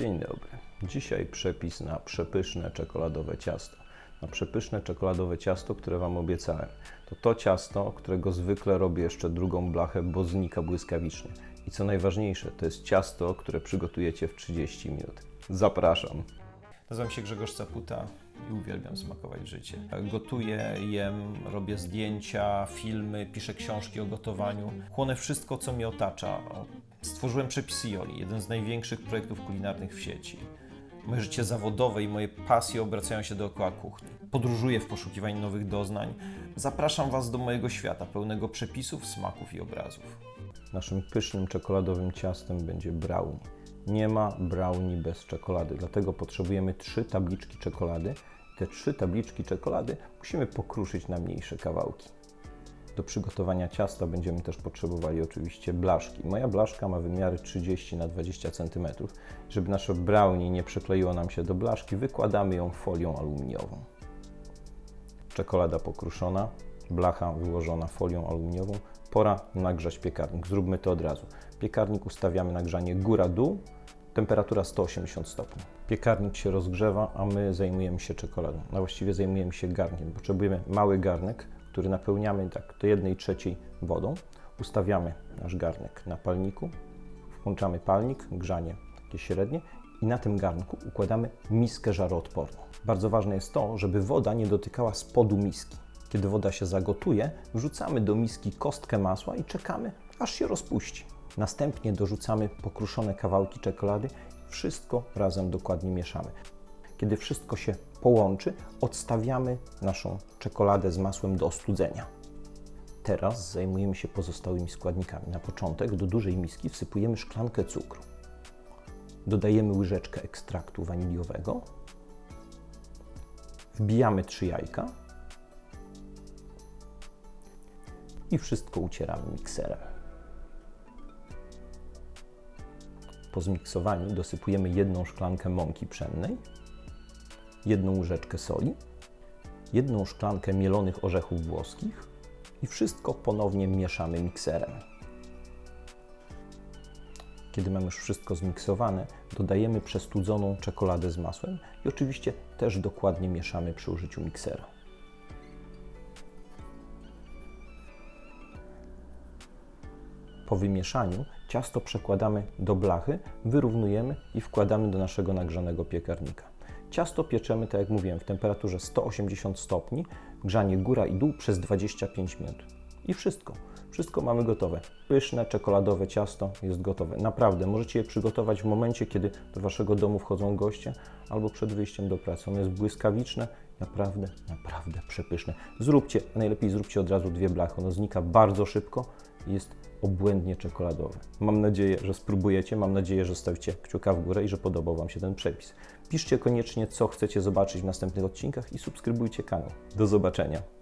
Dzień dobry. Dzisiaj przepis na przepyszne czekoladowe ciasto. Na przepyszne czekoladowe ciasto, które Wam obiecałem. To to ciasto, którego zwykle robię jeszcze drugą blachę, bo znika błyskawicznie. I co najważniejsze, to jest ciasto, które przygotujecie w 30 minut. Zapraszam. Nazywam się Grzegorz Caputa i uwielbiam smakować życie. Gotuję, jem, robię zdjęcia, filmy, piszę książki o gotowaniu. Chłonę wszystko, co mnie otacza. Stworzyłem przepis Joli, jeden z największych projektów kulinarnych w sieci. Moje życie zawodowe i moje pasje obracają się dookoła kuchni. Podróżuję w poszukiwaniu nowych doznań. Zapraszam Was do mojego świata, pełnego przepisów, smaków i obrazów. Naszym pysznym czekoladowym ciastem będzie brownie. Nie ma brownie bez czekolady, dlatego potrzebujemy trzy tabliczki czekolady. Te trzy tabliczki czekolady musimy pokruszyć na mniejsze kawałki. Do przygotowania ciasta będziemy też potrzebowali oczywiście blaszki. Moja blaszka ma wymiary 30 na 20 cm. Żeby nasze brownie nie przykleiło nam się do blaszki, wykładamy ją folią aluminiową. Czekolada pokruszona, blacha wyłożona folią aluminiową. Pora nagrzać piekarnik. Zróbmy to od razu. Piekarnik ustawiamy na grzanie góra-dół, temperatura 180 stopni. Piekarnik się rozgrzewa, a my zajmujemy się czekoladą. A właściwie zajmujemy się garnkiem. Potrzebujemy mały garnek, który napełniamy tak do 1 trzeciej wodą. Ustawiamy nasz garnek na palniku, włączamy palnik, grzanie takie średnie i na tym garnku układamy miskę żaroodporną. Bardzo ważne jest to, żeby woda nie dotykała spodu miski. Kiedy woda się zagotuje, wrzucamy do miski kostkę masła i czekamy, aż się rozpuści. Następnie dorzucamy pokruszone kawałki czekolady, wszystko razem dokładnie mieszamy. Kiedy wszystko się połączy, odstawiamy naszą czekoladę z masłem do ostudzenia. Teraz zajmujemy się pozostałymi składnikami. Na początek do dużej miski wsypujemy szklankę cukru. Dodajemy łyżeczkę ekstraktu waniliowego. Wbijamy trzy jajka i wszystko ucieramy mikserem. Po zmiksowaniu dosypujemy jedną szklankę mąki pszennej, jedną łyżeczkę soli, jedną szklankę mielonych orzechów włoskich i wszystko ponownie mieszamy mikserem. Kiedy mamy już wszystko zmiksowane, dodajemy przestudzoną czekoladę z masłem i oczywiście też dokładnie mieszamy przy użyciu miksera. Po wymieszaniu ciasto przekładamy do blachy, wyrównujemy i wkładamy do naszego nagrzanego piekarnika. Ciasto pieczemy, tak jak mówiłem, w temperaturze 180 stopni, grzanie góra i dół przez 25 minut. I wszystko. Wszystko mamy gotowe. Pyszne, czekoladowe ciasto jest gotowe. Naprawdę, możecie je przygotować w momencie, kiedy do Waszego domu wchodzą goście albo przed wyjściem do pracy. Ono jest błyskawiczne, naprawdę, naprawdę przepyszne. Zróbcie, najlepiej zróbcie od razu dwie blachy. Ono znika bardzo szybko i jest obłędnie czekoladowe. Mam nadzieję, że spróbujecie, mam nadzieję, że stawicie kciuka w górę i że podobał Wam się ten przepis. Piszcie koniecznie, co chcecie zobaczyć w następnych odcinkach i subskrybujcie kanał. Do zobaczenia.